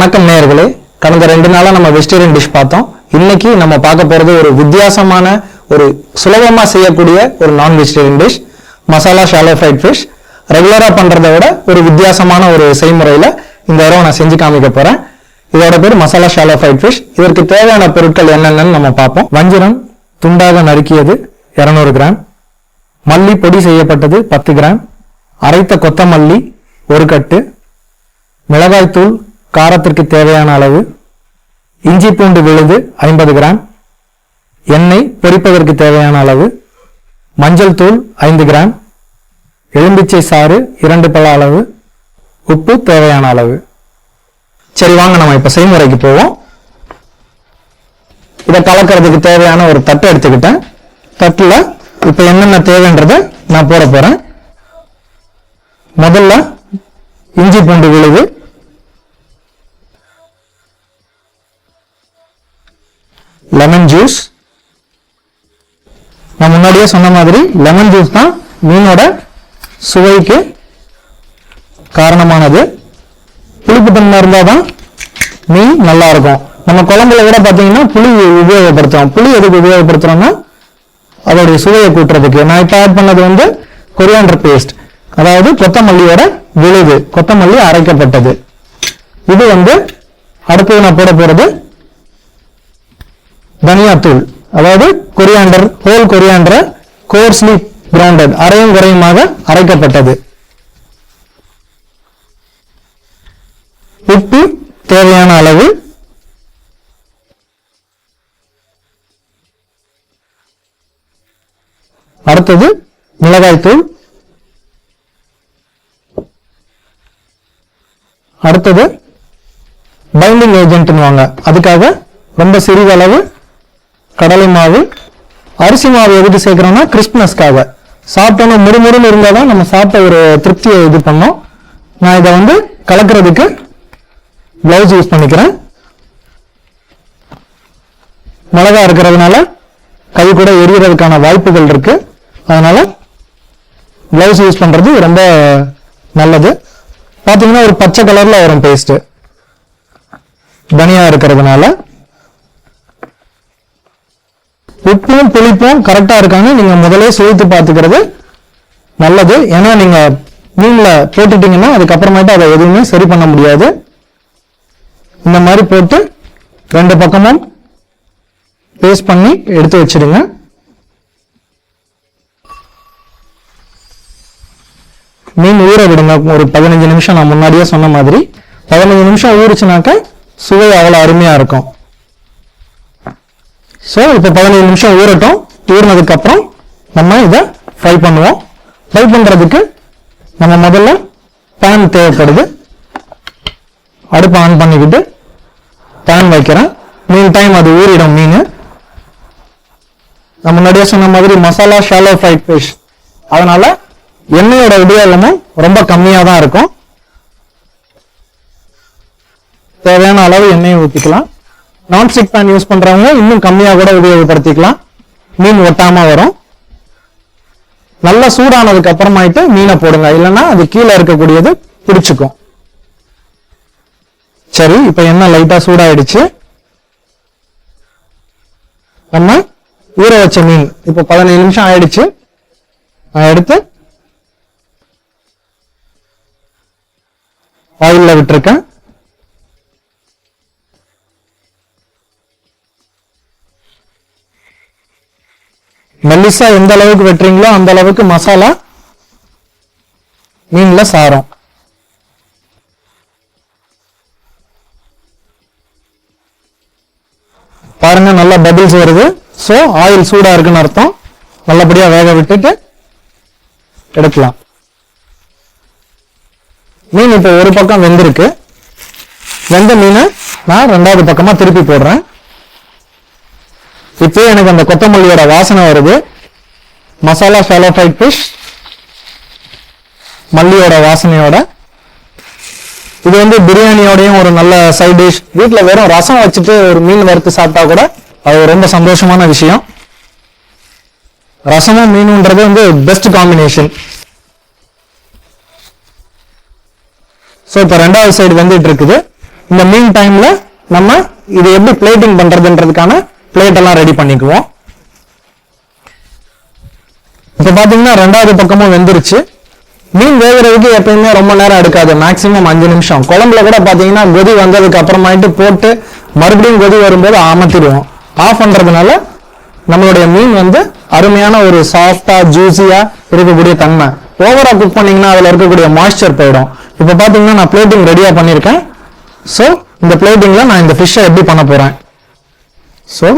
வணக்கம் நேர்களே கடந்த ரெண்டு நாளாக நம்ம வெஜிடேரியன் டிஷ் பார்த்தோம். இன்னைக்கு நம்ம பார்க்க போகிறது ஒரு வித்தியாசமான ஒரு சுலபமாக செய்யக்கூடிய ஒரு non vegetarian dish masala shallow fried fish ரெகுலராக பண்ணுறத விட ஒரு வித்தியாசமான ஒரு செய்முறையில் இந்த தடவை நான் செஞ்சு காமிக்க போகிறேன் இதோட பேர் மசாலா ஷாலோ ஃப்ரைட் ஃபிஷ் இதற்கு தேவையான பொருட்கள் என்னென்னு நம்ம பார்ப்போம். வஞ்சிரம் துண்டாக நறுக்கியது 200 கிராம். மல்லி பொடி செய்யப்பட்டது பத்து கிராம். அரைத்த கொத்தமல்லி ஒரு கட்டு. மிளகாய்த்தூள் காரத்திற்கு தேவையான அளவு இஞ்சி பூண்டு விழுது ஐம்பது கிராம் எண்ணெய் பொரிப்பதற்கு தேவையான அளவு மஞ்சள் தூள் ஐந்து கிராம் எலும்பிச்சை சாறு இரண்டு பழ அளவு உப்பு தேவையான அளவு. சரி வாங்க நம்ம இப்ப செய்முறைக்கு போவோம். இதை கலக்கிறதுக்கு தேவையான ஒரு தட்டு எடுத்துக்கிட்டேன். தட்டுல இப்ப என்னென்ன தேவைன்றதை நான் போட போறேன். முதல்ல இஞ்சி பூண்டு விழுது முன்னாடியே சொன்ன மாதிரி லெமன் ஜூஸ் தான் மீனோட சுவைக்கு காரணமானது. புளிப்புத்தன்மை இருந்தால் தான் மீன் நல்லா இருக்கும். நம்ம குழம்புல கூட பார்த்தீங்கன்னா புளி உபயோகப்படுத்துறோம். புளி எதுக்கு உபயோகப்படுத்துறோம்னா அதோடைய சுவையை கூட்டுறதுக்கு. நான் இப்போ ஆட் பண்ணது வந்து கொரியாண்டர் பேஸ்ட் அதாவது கொத்தமல்லியோட விழுது கொத்தமல்லி அரைக்கப்பட்டது. இது வந்து அடுத்தது நான் போட போகிறது தனியாத்தூள். அதாவது coriander whole coriander coarsely grounded அரையும் குறையுமாக அரைக்கப்பட்டது. உப்பு தேவையான அளவு. அடுத்தது மிளகாய்த்தூள். அடுத்தது பைண்டிங் ஏஜென்ட்னுவாங்க அதுக்காக ரொம்ப சிறிதளவு கடலை மாவு அரிசி மாவு எதுக்கு சேர்க்குறோம்னா கிறிஸ்மஸ்க்காக சாப்பிட்டோன்னு முறுமுறுன்னு இருந்தால் தான் நம்ம சாப்பிட்ட ஒரு திருப்தியை இது பண்ணோம். நான் இதை வந்து கலக்கிறதுக்கு ப்ளவுஸ் யூஸ் பண்ணிக்கிறேன். மிளகா இருக்கிறதுனால கை கூட எரியறதுக்கான வாய்ப்புகள் இருக்கு. அதனால ப்ளவுஸ் யூஸ் பண்ணுறது ரொம்ப நல்லது. பார்த்தீங்கன்னா ஒரு பச்சை கலரில் வரும் பேஸ்ட்டு தனியாக இருக்கிறதுனால உப்பும் புளிப்பும் கரெக்டாக இருக்கான்னு நீங்கள் முதலே சுவைத்து பார்த்துக்கிறது நல்லது. ஏன்னா நீங்கள் மீனில் போட்டுட்டீங்கன்னா அதுக்கப்புறமேட்டு அதை எதுவுமே சரி பண்ண முடியாது. இந்த மாதிரி போட்டு ரெண்டு பக்கமும் பேஸ்ட் பண்ணி எடுத்து வச்சிடுங்க. மீன் ஊற விடுங்க. ஒரு பதினஞ்சு நிமிஷம் நான் முன்னாடியே சொன்ன மாதிரி. பதினஞ்சு நிமிஷம் ஊறுச்சுனாக்க சுவை அவ்வளோ அருமையாக இருக்கும். ஸோ இப்போ பதினஞ்சு நிமிஷம் ஊறட்டும். ஊறினதுக்கு அப்புறம் நம்ம இதை ஃப்ரை பண்ணுவோம். ஃப்ரை பண்ணுறதுக்கு நம்ம முதல்ல பேன் தேவைப்படுது. அடுப்பு ஆன் பண்ணிக்கிட்டு பேன் வைக்கிறேன். மீன் டைம் அது ஊறிடும் மீன். நம்ம முன்னாடியே சொன்ன மாதிரி மசாலா ஷாலோ ஃப்ரைட் ஃபிஷ் அதனால எண்ணெயோட உபயோகமும் ரொம்ப கம்மியாக தான் இருக்கும். தேவையான அளவு எண்ணெயை ஊற்றிக்கலாம் நான்ஸ்டிக் பேன் யூஸ் பண்றவங்க இன்னும் கம்மியாக கூட உபயோகப்படுத்திக்கலாம். மீன் ஒட்டாம வரும். நல்லா சூடானதுக்கு அப்புறமாயிட்டு மீனை போடுங்க. இல்லைன்னா அது கீழே இருக்கக்கூடியது பிடிச்சுக்கும். சரி இப்போ என்ன லைட்டா சூடாயிடுச்சு. நம்ம ஊற வச்ச மீன். இப்போ பதினேழு நிமிஷம் ஆயிடுச்சு. நான் எடுத்து ஆயில்ல விட்டுருக்கேன். மெல்லிசா எந்த அளவுக்கு வெட்டுறீங்களோ அந்த அளவுக்கு மசாலா மீன்ல சாரும். பாருங்க நல்லா பபிள்ஸ் வருது. ஸோ ஆயில் சூடா இருக்குன்னு அர்த்தம். நல்லபடியா வேக விட்டுட்டு எடுக்கலாம். மீன் இப்போ ஒரு பக்கம் வெந்திருக்கு. வெந்த மீனை நான் ரெண்டாவது பக்கமா திருப்பி போடுறேன். இப்போ எனக்கு அந்த கொத்தமல்லியோட வாசனை வருது. மசாலா ஷாலோ ஃப்ரைட் ஃபிஷ் மல்லியோட வாசனையோட. இது வந்து பிரியாணியோடையும் ஒரு நல்ல சைட் டிஷ் வீட்டில் வெறும் ரசம் வச்சுட்டு ஒரு மீன் வறுத்து சாப்பிட்டா கூட அது ரொம்ப சந்தோஷமான விஷயம். ரசமும் மீனுன்றது வந்து பெஸ்ட் காம்பினேஷன் ஸோ இப்போ ரெண்டாவது சைடு வந்துட்டு இருக்குது. இந்த மீன் டைம்ல நம்ம இது எப்படி பிளேட்டிங் பண்றதுன்றதுக்கான பிளேட் எல்லாம் ரெடி பண்ணிக்குவோம். இப்போ பார்த்தீங்கன்னா ரெண்டாவது பக்கமும் வெந்துருச்சு. மீன் வேகிறதுக்கு எப்பயுமே ரொம்ப நேரம் எடுக்காது. மேக்ஸிமம் அஞ்சு நிமிஷம். குழம்புல கூட பார்த்தீங்கன்னா கொதி வந்ததுக்கு அப்புறமாயிட்டு போட்டு மறுபடியும் கொதி வரும்போது அமர்த்திடுவோம் ஆஃப் பண்ணுறதுனால நம்மளுடைய மீன் வந்து அருமையான ஒரு சாஃப்டாக ஜூஸியாக இருக்கக்கூடிய தன்மை. ஓவராக குக் பண்ணிங்கன்னா அதில் இருக்கக்கூடிய மாய்ஸ்சர் போயிடும். இப்போ பார்த்தீங்கன்னா நான் பிளேட்டிங் ரெடியாக பண்ணியிருக்கேன் ஸோ இந்த பிளேட்டிங்கில் நான் இந்த ஃபிஷ்ஷை எப்படி பண்ண போகிறேன் ஸோ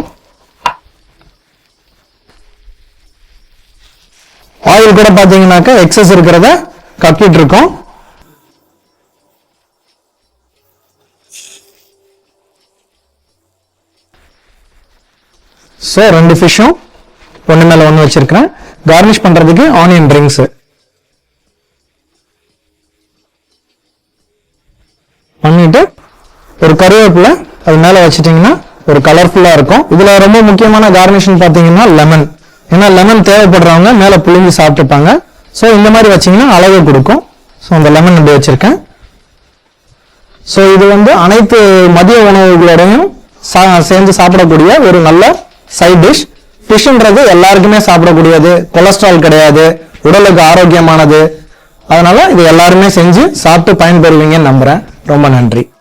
ஆயில் கூட பாத்தீங்கன்னாக்கா எக்ஸஸ் இருக்கிறத கக்கிட்டு இருக்கோம் ஸோ ரெண்டு ஃபிஷ்ஷும் ஒன்று மேலே ஒன்று வச்சிருக்கிறேன். கார்னிஷ் பண்ணுறதுக்கு ஆனியன் ட்ரிங்க்ஸ் பண்ணிட்டு ஒரு கருவேப்பிலை அது மேலே வச்சிட்டிங்கன்னா ஒரு கலர்ஃபுல்லாக இருக்கும். இதில் ரொம்ப முக்கியமான கார்னிஷன் பார்த்தீங்கன்னா லெமன் ஏன்னா லெமன் தேவைப்படுறவங்க மேலே புழிஞ்சு சாப்பிட்டுப்பாங்க. ஸோ இந்த மாதிரி வச்சிங்கன்னா அழகு கொடுக்கும். ஸோ அந்த லெமன் இப்படி வச்சுருக்கேன். ஸோ இது வந்து அனைத்து மதிய உணவுகளோடையும் சா- சேர்ந்து சாப்பிடக்கூடிய ஒரு நல்ல சைட் டிஷ் ஃபிஷ்ன்றது எல்லாருக்குமே சாப்பிடக்கூடியது. கொலஸ்ட்ரால் கிடையாது. உடலுக்கு ஆரோக்கியமானது. அதனால் இது எல்லாருமே செஞ்சு சாப்பிட்டு பயன்பெறுவீங்கன்னு நம்புகிறேன் ரொம்ப நன்றி.